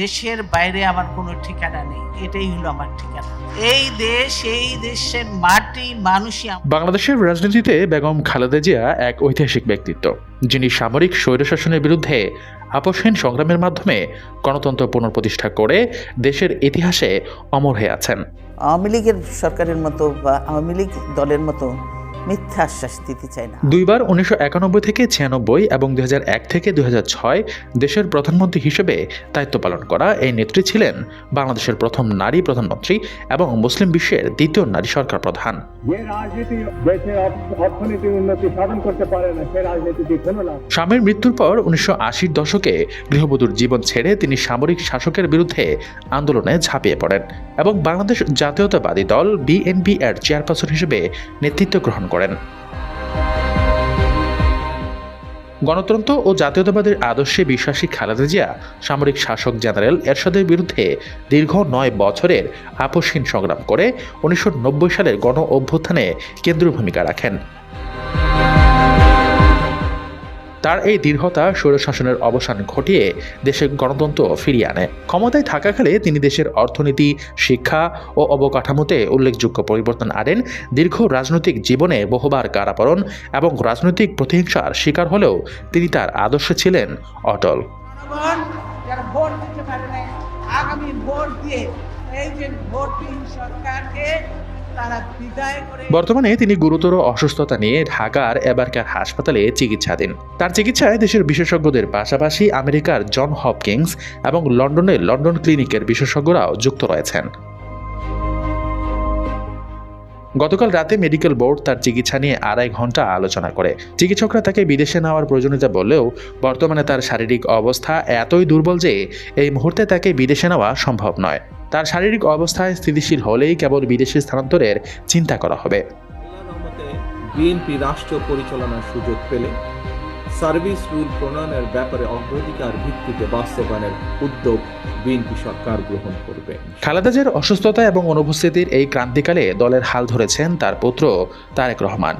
দেশের বাইরে আমার কোনো ঠিকানা নেই। এটাই হলো আমার ঠিকানা। এই দেশ এই দেশের মাটি মানুষই বাংলাদেশের রাজনীতিতে বেগম খালেদা জিয়া এক ঐতিহাসিক ব্যক্তিত্ব যিনি সামরিক স্বৈরশাসনের বিরুদ্ধে আপসহীন সংগ্রামের মাধ্যমে গণতন্ত্র পুনঃপ্রতিষ্ঠা করে দেশের ইতিহাসে অমর হয়ে আছেন। আওয়ামী লীগের সরকারের মতো বা আওয়ামী লীগ দলের মতো মিথ্যা আশ্বাস দিতে চাই না। দুইবার উনিশশো একানব্বই থেকে ছিয়ানব্বই এবং দুই হাজার এক থেকে দুই হাজার ছয় দেশের প্রধানমন্ত্রী হিসেবে দায়িত্ব পালন করা এই নেত্রী ছিলেন বাংলাদেশের প্রথম নারী প্রধানমন্ত্রী এবং মুসলিম বিশ্বের দ্বিতীয় নারী সরকার প্রধান। স্বামীর মৃত্যুর পর উনিশশো আশির দশকে গৃহবধূর জীবন ছেড়ে তিনি সামরিক শাসকের বিরুদ্ধে আন্দোলনে ঝাঁপিয়ে পড়েন এবং বাংলাদেশ জাতীয়তাবাদী দল বিএনপি এর চেয়ারপারসন হিসেবে নেতৃত্ব গ্রহণ করেন। গণতন্ত্র ও জাতীয়তাবাদের আদর্শে বিশ্বাসী খালেদা জিয়া, সামরিক শাসক জেনারেল এরশাদের বিরুদ্ধে দীর্ঘ নয় বছরের আপোষহীন সংগ্রাম করে উনিশশো নব্বই সালের গণ অভ্যুত্থানে কেন্দ্রীয় ভূমিকা রাখেন। তার এই দৃঢ়তা স্বৈরশাসনের অবসান ঘটিয়ে দেশে গণতন্ত্র ফিরিয়ে আনে। ক্ষমতায় থাকাকালে তিনি দেশের অর্থনীতি, শিক্ষা ও অবকাঠামোতে উল্লেখযোগ্য পরিবর্তন আনেন। দীর্ঘ রাজনৈতিক জীবনে বহুবার কারাপরণ এবং রাজনৈতিক প্রতিহিংসার শিকার হলেও তিনি তার আদর্শে ছিলেন অটল। ভোট আগামী ভোট দিয়ে এই যে ভোটবিহীন সরকারকে বর্তমানে তিনি গুরুতর অসুস্থতা নিয়ে ঢাকার এবারকার হাসপাতালে চিকিৎসাধীন। তার চিকিৎসায় দেশের বিশেষজ্ঞদের পাশাপাশি আমেরিকার জন হপকিংস এবং লন্ডনের লন্ডন ক্লিনিকের বিশেষজ্ঞরাও যুক্ত রয়েছেন। গতকাল রাতে মেডিকেল বোর্ড তার চিকিৎসা নিয়ে আড়াই ঘণ্টা আলোচনা করে। চিকিৎসকরা তাকে বিদেশে নেওয়ার প্রয়োজনীয়তা বললেও, বর্তমানে তার শারীরিক অবস্থা এতই দুর্বল যে এই মুহূর্তে তাকে বিদেশে নেওয়া সম্ভব নয়। তার শারীরিক অবস্থায় স্থিতিশীল হলেই কেবল বিদেশে স্থানান্তরের চিন্তা করা হবে। বিএনপি রাষ্ট্র পরিচালনার সুযোগ পেলে সার্ভিস রুল প্রণয়নের ব্যাপারে অগ্রাধিকার ভিত্তিতে বাস্তবায়নের উদ্যোগ বিএনপি সরকার গ্রহণ করবে। খালেদা জিয়ার অসুস্থতা এবং অনুপস্থিতির এই ক্রান্তিকালে দলের হাল ধরেছেন তার পুত্র তারেক রহমান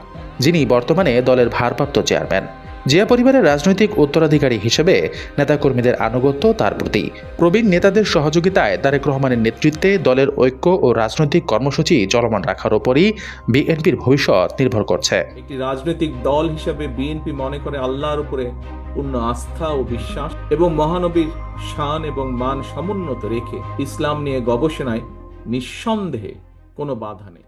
যিনি বর্তমানে দলের ভারপ্রাপ্ত চেয়ারম্যান। জিয়া পরিবারের রাজনৈতিক উত্তরাধিকারী হিসেবে নেতাকর্মীদের আনুগত্য তার প্রতি। প্রবীণ নেতাদের সহযোগিতায় তারেক রহমানের নেতৃত্বে দলের ঐক্য ও রাজনৈতিক কর্মসূচি চলমান রাখার ওপরই বিএনপির ভবিষ্যৎ নির্ভর করছে। একটি রাজনৈতিক দল হিসেবে বিএনপি মনে করে আল্লাহর উপরে পূর্ণ আস্থা ও বিশ্বাস এবং মহানবীর শান এবং মান সমুন্নত রেখে ইসলাম নিয়ে গবেষণায় নিঃসন্দেহে কোনো বাধা নেই।